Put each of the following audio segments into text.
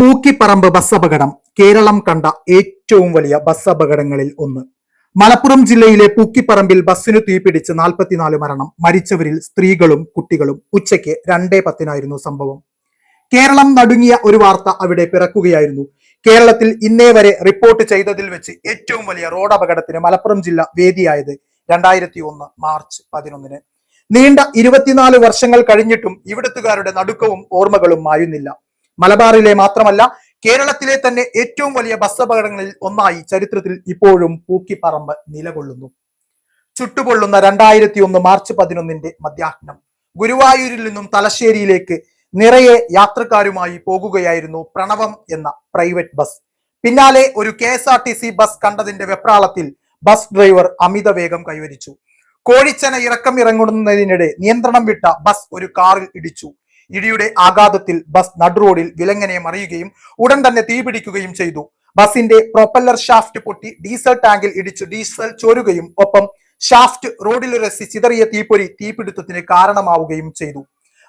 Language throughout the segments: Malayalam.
പൂക്കിപ്പറമ്പ് ബസ് അപകടം കേരളം കണ്ട ഏറ്റവും വലിയ ബസ് അപകടങ്ങളിൽ ഒന്ന്. മലപ്പുറം ജില്ലയിലെ പൂക്കിപ്പറമ്പിൽ ബസ്സിന് തീപിടിച്ച് നാൽപ്പത്തിനാല് മരണം മരിച്ചവരിൽ സ്ത്രീകളും കുട്ടികളും. ഉച്ചയ്ക്ക് രണ്ടേ പത്തിനായിരുന്നു സംഭവം. കേരളം നടുങ്ങിയ ഒരു വാർത്ത അവിടെ പിറക്കുകയായിരുന്നു. കേരളത്തിൽ ഇന്നേ വരെ റിപ്പോർട്ട് ചെയ്തതിൽ വെച്ച് ഏറ്റവും വലിയ റോഡ് അപകടത്തിന് മലപ്പുറം ജില്ല വേദിയായത് രണ്ടായിരത്തി ഒന്ന് മാർച്ച് പതിനൊന്നിന്. നീണ്ട ഇരുപത്തിനാല് വർഷങ്ങൾ കഴിഞ്ഞിട്ടും ഇവിടുത്തുകാരുടെ നടുക്കവും ഓർമ്മകളും മായുന്നില്ല. മലബാറിലെ മാത്രമല്ല കേരളത്തിലെ തന്നെ ഏറ്റവും വലിയ ബസ് അപകടങ്ങളിൽ ഒന്നായി ചരിത്രത്തിൽ ഇപ്പോഴും പൂക്കിപ്പറമ്പ് നിലകൊള്ളുന്നു. ചുട്ടുപൊള്ളുന്ന രണ്ടായിരത്തി ഒന്ന് മാർച്ച് പതിനൊന്നിന്റെ മധ്യാഹ്നം ഗുരുവായൂരിൽ നിന്നും തലശ്ശേരിയിലേക്ക് നിറയെ യാത്രക്കാരുമായി പോകുകയായിരുന്നു പ്രണവം എന്ന പ്രൈവറ്റ് ബസ്. പിന്നാലെ ഒരു K S R T C bus കണ്ടതിന്റെ വെപ്രാളത്തിൽ ബസ് ഡ്രൈവർ അമിത വേഗം കൈവരിച്ചു. കോഴിച്ചന ഇറക്കം ഇറങ്ങുന്നതിനിടെ നിയന്ത്രണം വിട്ട ബസ് ഒരു കാറിൽ ഇടിച്ചു. ഇടിയുടെ ആഘാതത്തിൽ ബസ് നടുറോഡിൽ വിലങ്ങനെ മറിയുകയും ഉടൻ തന്നെ തീപിടിക്കുകയും ചെയ്തു. ബസിന്റെ പ്രൊപ്പല്ലർ ഷാഫ്റ്റ് പൊട്ടി ഡീസൽ ടാങ്കിൽ ഇടിച്ചു ഡീസൽ ചോരുകയും ഒപ്പം ഷാഫ്റ്റ് റോഡിൽ രസി ചിതറിയ തീപ്പൊരി തീപിടുത്തത്തിന് കാരണമാവുകയും ചെയ്തു.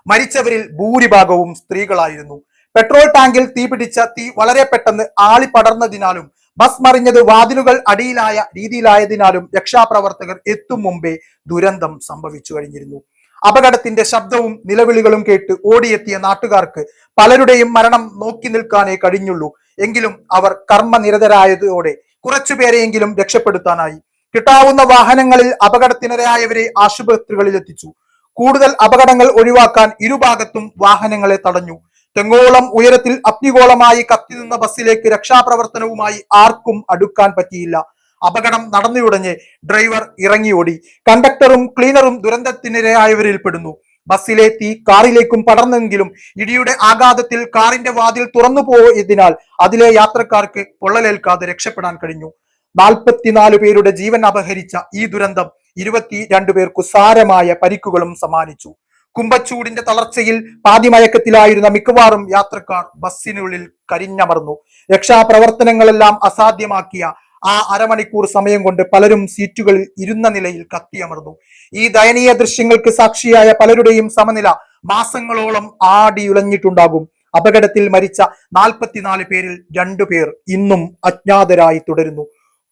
മരിച്ചവരിൽ ഭൂരിഭാഗവും സ്ത്രീകളായിരുന്നു. പെട്രോൾ ടാങ്കിൽ തീപിടിച്ച തീ വളരെ പെട്ടെന്ന് ആളി പടർന്നതിനാലും ബസ് മറിഞ്ഞത് വാതിലുകൾ അടിയിലായ രീതിയിലായതിനാലും രക്ഷാപ്രവർത്തകർ എത്തും മുമ്പേ ദുരന്തം സംഭവിച്ചു കഴിഞ്ഞിരുന്നു. അപകടത്തിന്റെ ശബ്ദവും നിലവിളികളും കേട്ട് ഓടിയെത്തിയ നാട്ടുകാർക്ക് പലരുടെയും മരണം നോക്കി നിൽക്കാനേ കഴിഞ്ഞുള്ളൂ. എങ്കിലും അവർ കർമ്മനിരതരായതോടെ കുറച്ചുപേരെയെങ്കിലും രക്ഷപ്പെടുത്താനായി. കിട്ടാവുന്ന വാഹനങ്ങളിൽ അപകടത്തിനിരയായവരെ ആശുപത്രികളിൽ എത്തിച്ചു. കൂടുതൽ അപകടങ്ങൾ ഒഴിവാക്കാൻ ഇരുഭാഗത്തും വാഹനങ്ങളെ തടഞ്ഞു. തെങ്ങോളം ഉയരത്തിൽ അഗ്നിഗോളമായി കത്തി നിന്ന ബസ്സിലേക്ക് രക്ഷാപ്രവർത്തനവുമായി ആർക്കും അടുക്കാൻ പറ്റിയില്ല. അപകടം നടന്നുയുടഞ്ഞ് ഡ്രൈവർ ഇറങ്ങിയോടി കണ്ടക്ടറും ക്ലീനറും ദുരന്തത്തിനിരയായവരിൽ പെടുന്നു. ബസ്സിലെ തീ കാറിലേക്കും പടർന്നെങ്കിലും ഇടിയുടെ ആഘാതത്തിൽ കാറിന്റെ വാതിൽ തുറന്നു പോയതിനാൽ അതിലെ യാത്രക്കാർക്ക് പൊള്ളലേൽക്കാതെ രക്ഷപ്പെടാൻ കഴിഞ്ഞു. നാൽപ്പത്തിനാല് പേരുടെ ജീവൻ അപഹരിച്ച ഈ ദുരന്തം ഇരുപത്തി പേർക്കു സാരമായ പരിക്കുകളും സമ്മാനിച്ചു. കുമ്പച്ചൂടിന്റെ തളർച്ചയിൽ പാതിമയക്കത്തിലായിരുന്ന മിക്കവാറും യാത്രക്കാർ ബസ്സിനുള്ളിൽ കരിഞ്ഞമർന്നു. രക്ഷാപ്രവർത്തനങ്ങളെല്ലാം അസാധ്യമാക്കിയ ആ അരമണിക്കൂർ സമയം കൊണ്ട് പലരും സീറ്റുകളിൽ ഇരുന്ന നിലയിൽ കത്തിയമർന്നു. ഈ ദയനീയ ദൃശ്യങ്ങൾക്ക് സാക്ഷിയായ പലരുടെയും സമനില മാസങ്ങളോളം ആടിയുലഞ്ഞിട്ടുണ്ടാകും. അപകടത്തിൽ മരിച്ച നാൽപ്പത്തിനാല് പേരിൽ രണ്ടു പേർ ഇന്നും അജ്ഞാതരായി തുടരുന്നു.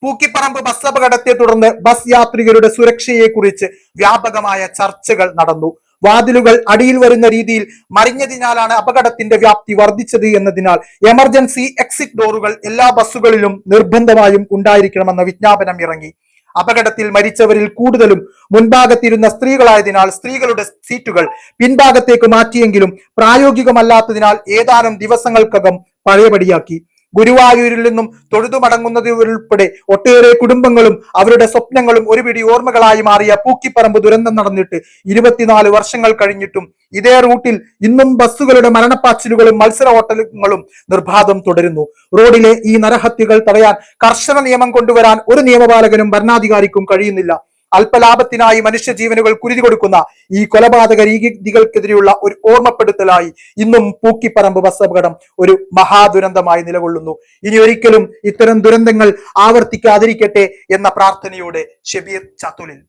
പൂക്കിപ്പറമ്പ് ബസ് അപകടത്തെ തുടർന്ന് ബസ് യാത്രികരുടെ സുരക്ഷയെക്കുറിച്ച് വ്യാപകമായ ചർച്ചകൾ നടന്നു. വാതിലുകൾ അടിയിൽ വരുന്ന രീതിയിൽ മറിഞ്ഞതിനാലാണ് അപകടത്തിന്റെ വ്യാപ്തി വർദ്ധിച്ചത് എന്നതിനാൽ എമർജൻസി എക്സിറ്റ് ഡോറുകൾ എല്ലാ ബസ്സുകളിലും നിർബന്ധമായും ഉണ്ടായിരിക്കണമെന്ന വിജ്ഞാപനം ഇറങ്ങി. അപകടത്തിൽ മരിച്ചവരിൽ കൂടുതലും മുൻഭാഗത്തിരുന്ന സ്ത്രീകളായതിനാൽ സ്ത്രീകളുടെ സീറ്റുകൾ പിൻഭാഗത്തേക്ക് മാറ്റിയെങ്കിലും പ്രായോഗികമല്ലാത്തതിനാൽ ഏതാനും ദിവസങ്ങൾക്കകം പഴയപടിയാക്കി. ഗുരുവായൂരിൽ നിന്നും തൊഴുതു മടങ്ങുന്നതുൾപ്പെടെ ഒട്ടേറെ കുടുംബങ്ങളും അവരുടെ സ്വപ്നങ്ങളും ഒരു പിടി ഓർമ്മകളായി മാറിയ പൂക്കിപ്പറമ്പ് ദുരന്തം നടന്നിട്ട് ഇരുപത്തിനാല് വർഷങ്ങൾ കഴിഞ്ഞിട്ടും ഇതേ റൂട്ടിൽ ഇന്നും ബസ്സുകളുടെ മരണപ്പാച്ചിലുകളും മത്സര ഓട്ടങ്ങളും നിർബാധം തുടരുന്നു. റോഡിലെ ഈ നരഹത്യകൾ തടയാൻ കർശന നിയമം കൊണ്ടുവരാൻ ഒരു നിയമപാലകനും ഭരണാധികാരിക്കും കഴിയുന്നില്ല. അല്പലാഭത്തിനായി മനുഷ്യജീവനുകൾ കുരുതി കൊടുക്കുന്ന ഈ കൊലപാതക രീതികൾക്കെതിരെയുള്ള ഒരു ഓർമ്മപ്പെടുത്തലായി ഇന്നും പൂക്കിപ്പറമ്പ് ബസ് അപകടം ഒരു മഹാദുരന്തമായി നിലകൊള്ളുന്നു. ഇനി ഒരിക്കലും ഇത്തരം ദുരന്തങ്ങൾ ആവർത്തിക്കാതിരിക്കട്ടെ എന്ന പ്രാർത്ഥനയോടെ ഷബീർ ചാത്തുലിൽ.